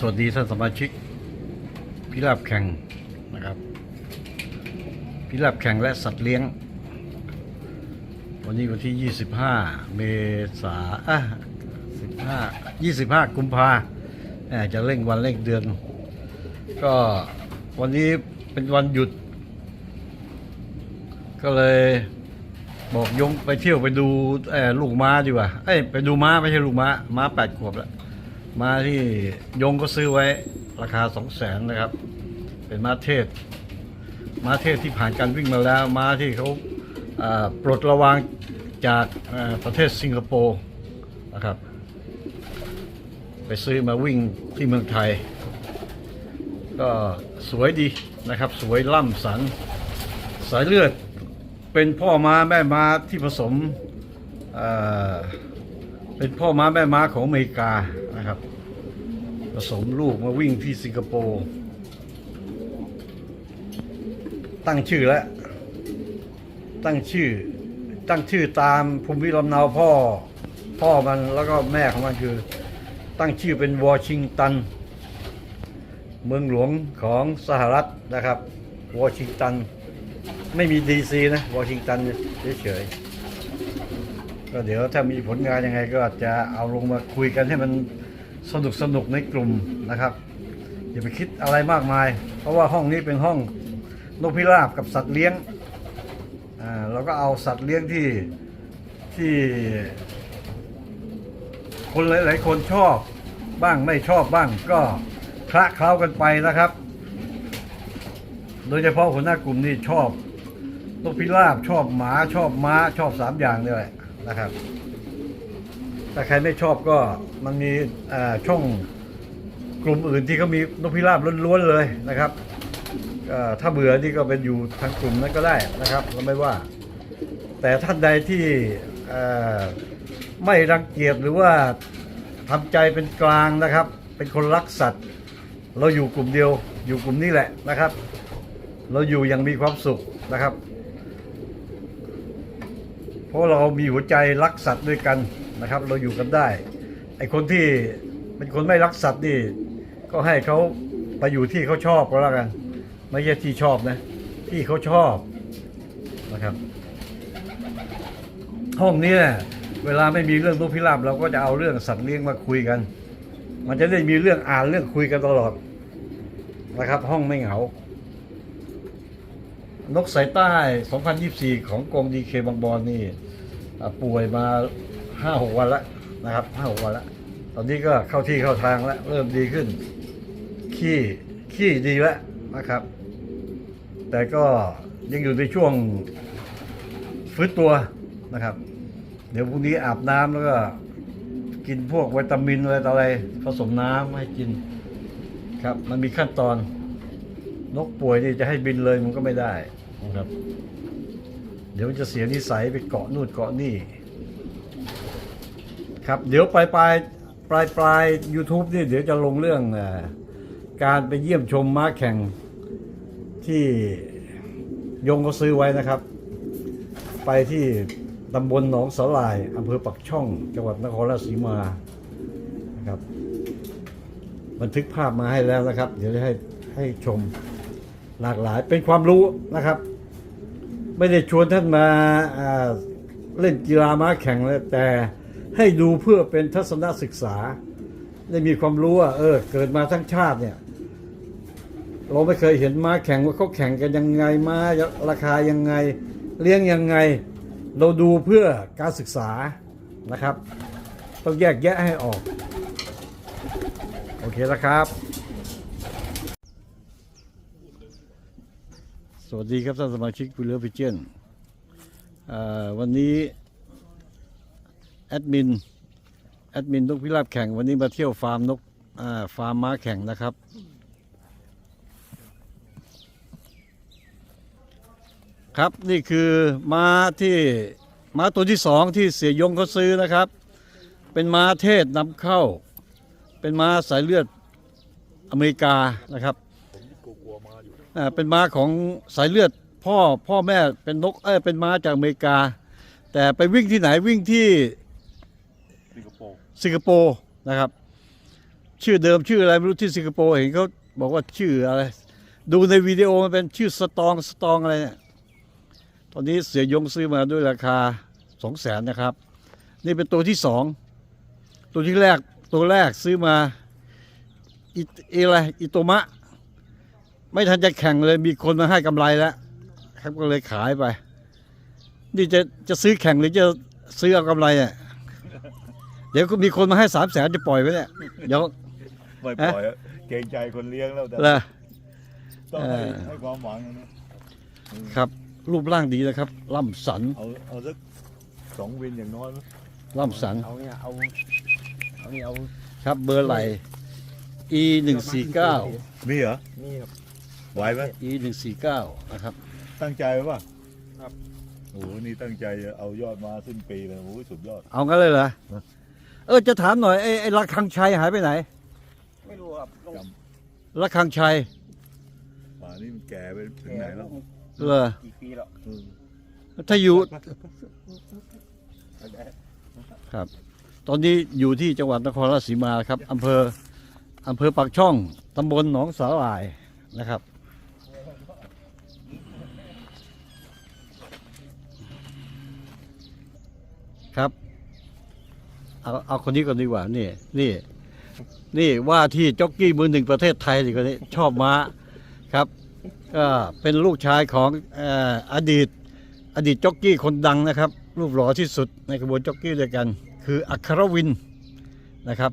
สวัสดีท่านสมาชิก พิราบแข่งนะครับ พิราบแข่งและสัตว์เลี้ยง วันนี้วันที่ 25 เมษาอะ15 25 กุมภาแหม่จะเร่งวันเร่งเดือน ก็วันนี้เป็นวันหยุด ก็เลยบอกยงไปเที่ยวไปดูเอ่อลูกม้าดีกว่า เอ้ยไปดูม้าไม่ใช่ลูกม้า ม้าแปดขวบแล้ว ม้าที่ยงก็ซื้อไว้ราคาสองแสนนะครับ เป็นม้าเทศม้าเทศที่ผ่านการวิ่งมาแล้วม้าที่เขาปลดระวางจากประเทศสิงคโปร์นะครับ ไปซื้อมาวิ่งที่เมืองไทย ก็สวยดีนะครับ สวยล่ำสัน สายเลือดเป็นพ่อม้าแม่ม้าที่ผสมเอ่อเป็นพ่อม้าแม่ม้าของอเมริกา นะครับ ผสมลูกมาวิ่งที่สิงคโปร์ ตั้งชื่อแล้ว ตั้งชื่อ ตั้งชื่อตามภูมิลำเนาพ่อ พ่อมันแล้วก็แม่ของมันคือ ตั้งชื่อเป็นวอชิงตัน เมืองหลวงของสหรัฐนะครับ วอชิงตัน ไม่มีดีซีนะ วอชิงตันเฉยๆก็เดี๋ยวถ้ามีผลงานยังไงก็จะเอาลงมาคุยกันให้มัน สนุกสนุกในกลุ่มนะครับ อย่าไปคิดอะไรมากมาย เพราะว่าห้องนี้เป็นห้องนกพิราบกับสัตว์เลี้ยงอ่าเราก็เอาสัตว์เลี้ยงที่ที่ คนหลาย ๆ คนชอบบ้างไม่ชอบบ้างก็คละเคล้ากันไปนะครับ โดยเฉพาะหัวหน้ากลุ่มนี่ชอบนกพิราบชอบหมาชอบม้าชอบสามอย่างนี่แหละนะครับ ถ้าใครไม่ชอบก็มันมีช่องกลุ่มอื่นที่เขามีนกพิราบล้วนๆเลยนะครับถ้าเบื่อนี่ก็เป็นอยู่ทางกลุ่มนั้นก็ได้นะครับเราไม่ว่า แต่ท่านใดที่ไม่รังเกียจหรือว่าทำใจเป็นกลางนะครับ เป็นคนรักสัตว์ เราอยู่กลุ่มเดียว อยู่กลุ่มนี้แหละนะครับ เราอยู่อย่างมีความสุขนะครับ เพราะเรามีหัวใจรักสัตว์ด้วยกัน นะครับ เราอยู่กันได้ไอคนที่เป็นคนไม่รักสัตว์นี่ก็ให้เขาไปอยู่ที่เขาชอบก็แล้วกัน ไม่ใช่ที่ชอบนะ ที่เขาชอบนะครับ ห้องนี้เวลาไม่มีเรื่องนกพิราบเราก็จะเอาเรื่องสัตว์เลี้ยงมาคุยกัน มันจะได้มีเรื่องอ่านเรื่องคุยกันตลอดนะครับ ห้องไม่เหงานกสายใต้ 2024 ของกรมดีเคบางบอนนี่ป่วยมา 5-6วันแล้วนะครับ5-6วันแล้ว ตอนนี้ก็เข้าที่เข้าทางแล้ว เริ่มดีขึ้น ขี้ขี้ดีแล้วนะครับ แต่ก็ยังอยู่ในช่วงฟื้นตัวนะครับ เดี๋ยวพรุ่งนี้อาบน้ำแล้วก็ กินพวกวิตามินอะไรต่ออะไรผสมน้ำให้กินครับ มันมีขั้นตอน นกป่วยนี่จะให้บินเลยมันก็ไม่ได้นะครับ เดี๋ยวมันจะเสียนิสัยไปเกาะนู่นเกาะนี่ ครับเดี๋ยวปลายปลายปลายปลายยูทูบนี่เดี๋ยวจะลงเรื่องอการไปเยี่ยมชมม้าแข่งที่ยงก็ซื้อไว้นะครับ ไปที่ตำบลหนองสาลายอำเภอปักช่อง จังหวัดนครราชสีมานะครับบันทึกภาพมาให้แล้วนะครับ เดี๋ยวจะให้ให้ชมหลากหลายเป็นความรู้นะครับ ไม่ได้ชวนท่านมาอ่าเล่นกีฬาม้าแข่งเลยแต่ ให้ดูเพื่อเป็นทัศนศึกษา ได้มีความรู้ว่าเออ เกิดมาทั้งชาติเนี่ย เราไม่เคยเห็นม้าแข่งว่าเขาแข่งกันยังไงม้าราคายังไง เลี้ยงยังไง เราดูเพื่อการศึกษานะครับ ต้องแยกแยะให้ออก โอเคแล้วครับ สวัสดีครับท่านสมาชิกคุยเรือพิเจนวันนี้ แอดมินแอดมินนกพิราบแข่งวันนี้มาเที่ยวฟาร์มนกฟาร์มม้าแข่งนะครับ ครับนี่คือม้าที่ม้าตัวที่สองที่เสียยงเขาซื้อนะครับ เป็นม้าเทศนำเข้า เป็นม้าสายเลือดอเมริกานะครับเป็นม้าของสายเลือดพ่อพ่อแม่เป็นนกเอ้เป็นม้าจากอเมริกา แต่ไปวิ่งที่ไหนวิ่งที่ สิงคโปร์นะครับ ชื่อเดิมชื่ออะไรไม่รู้ที่สิงคโปร์เห็นเขาบอกว่าชื่ออะไร ดูในวิดีโอมันเป็นชื่อสตองสตองอะไรเนี่ยตอนนี้เสียยงซื้อมาด้วยราคาสองแสนนะครับ นี่เป็นตัวที่สองตัวที่แรกตัวแรกซื้อมาอีอีอะไรอิโตมะ ไม่ทันจะแข่งเลยมีคนมาให้กำไรแล้วครับก็เลยขายไป นี่จะจะซื้อแข่งหรือจะซื้อเอากำไรอะ เดี๋ยวก็มีคนมาให้สามแสนจะปล่อยไว้เนี่ยเดี๋ยว ไม่ปล่อยอะเกรงใจคนเลี้ยงแล้วแต่ละต้องให้เออ ให้ความหวังนะครับ รูปร่างดีนะครับ ล่ำสันเอาเอาสักสองวินอย่างน้อยมั้ยล่ำสันเอาเนี่ยเอาเอานี่เอาครับ เบอร์ไหล e หนึ่งสี่เก้ามีเหรอนี่ครับ ไหวไหม e หนึ่งสี่เก้านะครับ ตั้งใจไว้ป่ะครับ โอ้โหนี่ตั้งใจจะเอายอดมาสิ้นปีเลยโอ้โหสุดยอด เอางั้นเลยเหรอ เออจะถามหน่อยไอ้ไอ้ระฆังชัยหายไปไหนไม่รู้ครับลงระฆังชัยป่านนี้มันแก่ไปถึงไหนแล้วเหรอกี่ปีแล้วอืมถ้าอยู่ครับ ตอนนี้อยู่ที่จังหวัดนครราชสีมาครับอำเภออำเภอปากช่องตำบลหนองสาหร่ายนะครับ ครับ เอาเอาคนนี้ก่อนดีกว่านี่นี่ นี่ว่าที่จ็อกกี้มือหนึ่งประเทศไทยดีกว่านี้ชอบม้าครับก็เป็นลูกชายของเอ่ออดีต อดีตจ็อกกี้คนดังนะครับ รูปหล่อที่สุดในกระบวนจ็อกกี้ด้วยกัน คืออัครวินนะครับ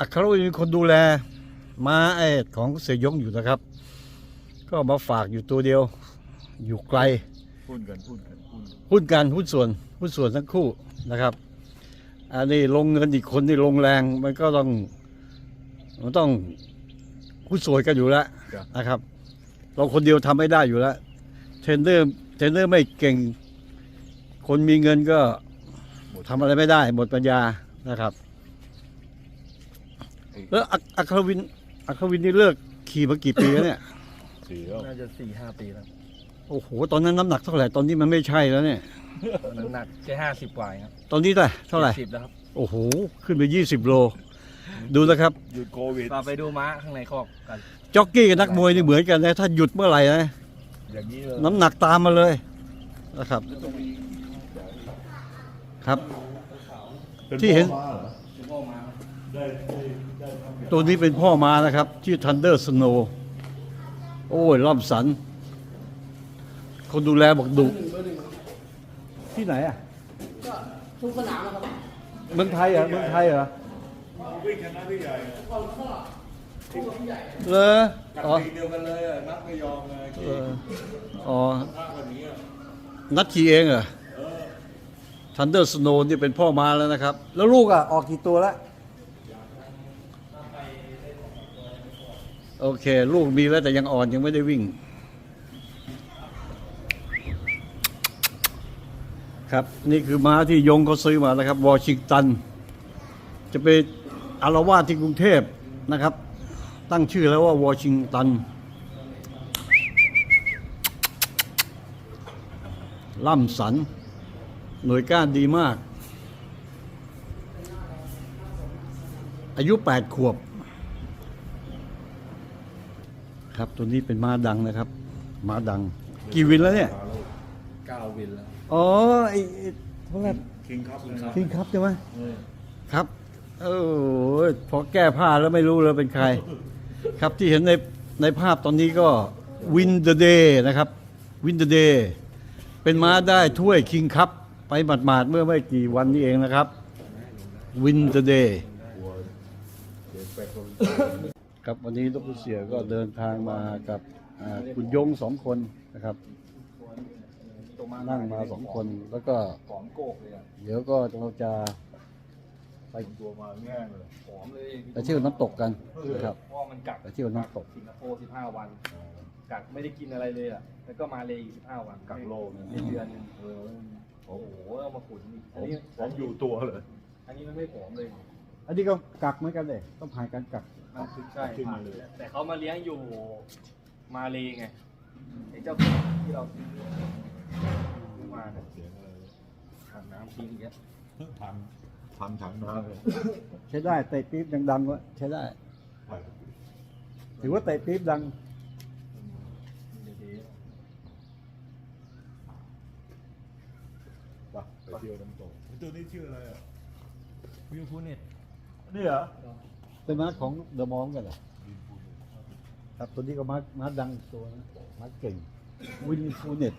อัครวินเป็นคนดูแลม้าไอ้ของเสียยงอยู่นะครับ ก็มาฝากอยู่ตัวเดียว อยู่ไกลพูดกันพูดกันพูดกันหุ้นกันหุ้นส่วนหุ้นส่วนทั้งคู่นะครับ อันนี้ลงเงินอีกคนนี่ลงแรง มันก็ต้องมันต้องหุ้นส่วนกันอยู่แล้วนะครับ เราคนเดียวทำไม่ได้อยู่แล้ว เทรนเนอร์เทรนเนอร์ไม่เก่ง คนมีเงินก็ทำอะไรไม่ได้ หมดปัญญานะครับแล้วอัคอัครวินอัครวินนี่เลิกขี่มากี่ปีแล้วเนี่ย สี่แล้วน่าจะสี่ห้าปีแล้ว โอ้โห ตอนนั้นน้ำหนักเท่าไหร่ ตอนนี้มันไม่ใช่แล้วเนี่ย น้ำหนักแค่ห้าสิบกว่าครับตอนนี้เท่าไหร่เท่าไหร่ สิบแล้วครับโอ้โห ขึ้นไป 20 โล ดูนะครับ หยุดโควิดเราไปดูม้าข้างในคอกกัน จ็อกกี้กับนักมวยนี่เหมือนกันนะ ถ้าหยุดเมื่อไหร่นะ อย่างนี้เลยน้ำหนักตามมาเลยนะครับ ครับป็ที่เห็นพ่อม้าเหรอพ่อม้าได้ได้ได้ทำอย่างตัวนี้เป็นพ่อมานะครับ ชื่อ Thunder Snow โอ้ยล่ำสัน คนดูแลบอกดุที่ไหนอะทุกสนามนะครับเมืองไทยเหรอเมืองไทยเหรอวิ่งชนะพี่ใหญ่เลออ๋อปีเดียวกันเลยอะนัดไม่ยอมเลยเอออ๋อพลาดวันนี้อะนัดขี่เองเหรอ Thunder Snow นี่เป็นพ่อมาแล้วนะครับ แล้วลูกอะ ออกกี่ตัวแล้วโอเค ลูกมีแล้วแต่ยังอ่อนยังไม่ได้วิ่ง ครับ นี่คือม้าที่ยงเขาซื้อมานะครับวอชิงตัน จะไปอารวาสที่กรุงเทพนะครับ ตั้งชื่อแล้วว่าวอชิงตันล่ำสัน หน่วยก้านดีมาก อายุ 8 ขวบ ครับตัวนี้เป็นม้าดังนะครับ ม้าดัง กี่วินแล้วเนี่ยาวินแล้วอ๋อไอ้ไอ้เท่าไหร่คิงครับเลยนะคิงครับใช่ไหมครับเออพอแก้ผ้าแล้วไม่รู้เลยเป็นใคร ครับที่เห็นในในภาพตอนนี้ก็วินเดอ d เดย์นะครับวินเดอ d เดย์เป็นม้าได้ถ้วยคิงคัพไปหมาดๆเมื่อไม่กี่วันนี้เองนะครับวินเดอ d เดย์ครับวันนี้ดรเสียก็เดินทางมากับอ่าคุณยงสองคนนะครับตัวม้า นั่งมาสองคนแล้วก็ผอมโกกเลยอะเดี๋ยวก็เราจะไปตัวมาแง่งเลยผอมเลยไปเที่ยวน้ำตกกันนะครับเพราะว่ามันกักไปเที่ยวน้ำตกสิงคโปร์สิบห้าวันกักไม่ได้กินอะไรเลยอะแล้วก็มาเลยอีกสิบห้าวันกักโลกนะในเดือนหนึงเออโอ้โหเอามาขุนอีกผอันมนี้ผมอยู่ตัวเลยอันนี้มันไม่ผอมเลยอันนี้ก็กักเหมือนกันเลยต้องผ่านการกักมันคือใช่ขึ้นมาเลยแต่เขามาเลี้ยงอยู่มาเลยไงไอ้เจ้าของที่เราซื้อซื้อ มาเนี่ยเสียงอะไรอาบน้ำทิ้งอย่างเงี้ยพันพังถังน้ำเลยใช้ได้เตะปี๊บดังๆวะใช้ได้ ถือว่าเตะปี๊บดังไปไปเที่ยวน้ำตกตัวนี้ชื่ออะไรอะวิวพูเน็ตนี่เหรอเป็นมาร์คของเดอะมองกันเหรอครับตัวนี้ก็มาร์คมาร์คดังอีกตัวนะมาร์คเก่งวินฟูเน็ต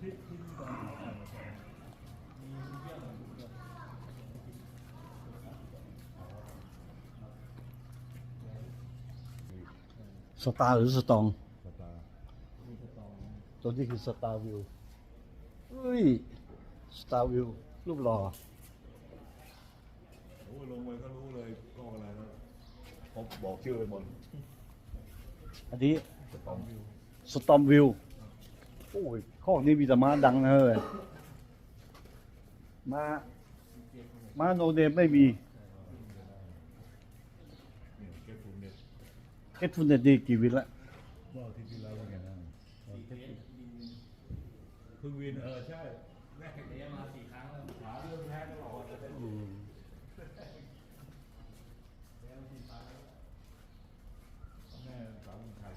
สตาร์หรือสตอง สตาร์ตัวนี้คือสตาร์วิวอุ้ย สตาร์วิวรูปหล่อโอ้ยลงไปก็รู้เลยกล้องอะไรนะผมบอกชื่อไปหมด อันนี้ สตองวิว สตอมวิว โอ้ยข้อนี้มีแต่ม้าดังนะเฮ้ยมาม้าโนเนมไม่มีเนี่ยเก็บฟูเน็ตเอฟฟุนเนดีกี่วินละคืออาทิตย์ที่แล้วว่าไงนะเพึ่งวินเออใช่แรกเนี้ยมาสี่ครั้งแล้วหาเรื่องแพ้ตลอดแม่สาวคนไทย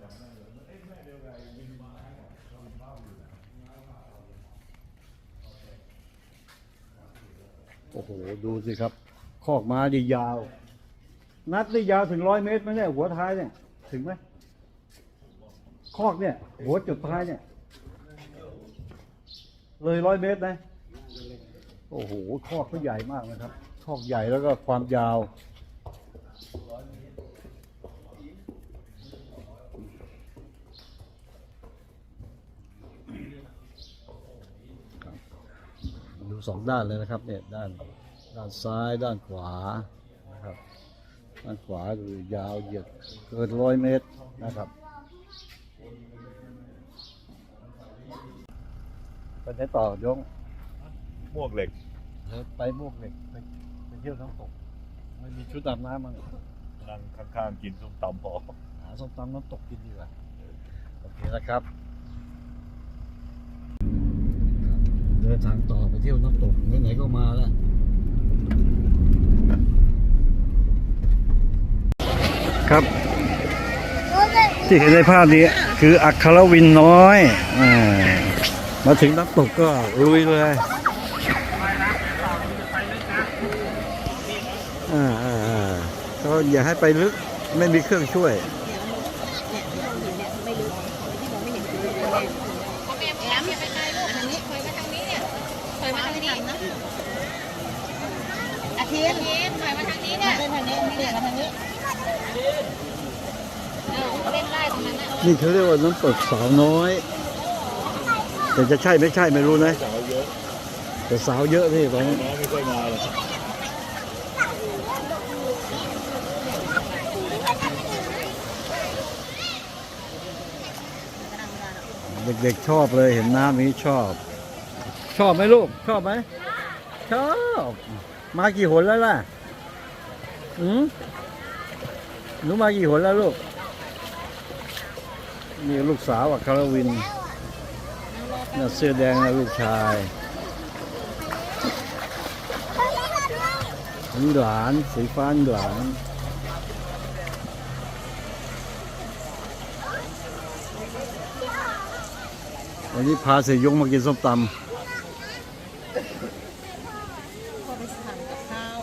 จำได้เลยเอ้แม่เดียวกันวินมาให้ก่อนเราวินบ้าอยู่นะ โอ้โห ดูสิครับ คอกม้าดียาว นัดนี่ยาวถึงร้อยเมตรไหมเนี่ยหัวท้ายเนี่ย ถึงไหมคอกเนี่ย หัวจุดท้ายเนี่ย เลยร้อยเมตรนะ โอ้โห คอกก็ใหญ่มากนะครับ คอกใหญ่แล้วก็ความยาว ดู สองด้านเลยนะครับเนี่ยด้านด้านซ้ายด้านขวานะครับด้านขวาดูยาวเหยียดเกินร้อยเมตรนะครับไปไหนต่อยงมวกเหล็กเดี๋ยวไปมวกเหล็กไปไปเที่ยวน้ำตกไม่มีชุดดำน้ำมั้งนั่งข้างๆกินส้มตำพอหาส้มตำน้ำตกกินดีกว่าโอเคนะครับ เดินทางต่อไปเที่ยวน้ำตกไหนๆก็มาแล้วครับ ที่เห็นในภาพนี้คืออัครวินน้อยอมาถึงน้ำตกก็ลุยเลยอ่าอ่าอ่าก็อย่าให้ไปลึกไม่มีเครื่องช่วยแอมอย่าไปไกลลูกทางนี้คอย อยมาทางนี้นะอาทิตย์คอยมาทางนี้เนี่ยเล่นทางนี้เล่นมาทางนี้เอาเล่นได้ตรงนั้นนะนี่เขาเรียกว่าน้ำตกสาวน้อย แต่จะใช่ไม่ใช่ไม่รู้นะแต่สาวเยอะนี่ตรงนี้น้องไม่ค่อยมาเลยเด็กๆชอบเลยเห็นน้ำนี้ชอบ ชอบไหมลูก ชอบไหมชอบ มากี่หนแล้วล่ะอืมหนูมากี่หนแล้วลูกนี่ลูกสาวอะคารวินน่ะเสื้อแดงนะลูกชายนี่หลานสีฟ้าหลานวันนี้พาเสียยงมากินส้มตพอไปทำกับข้าว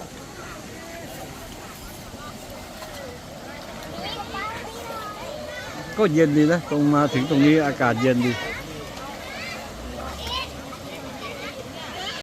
ำ ก็เย็นดีนะ ตรงมาถึงตรงนี้อากาศเย็นดี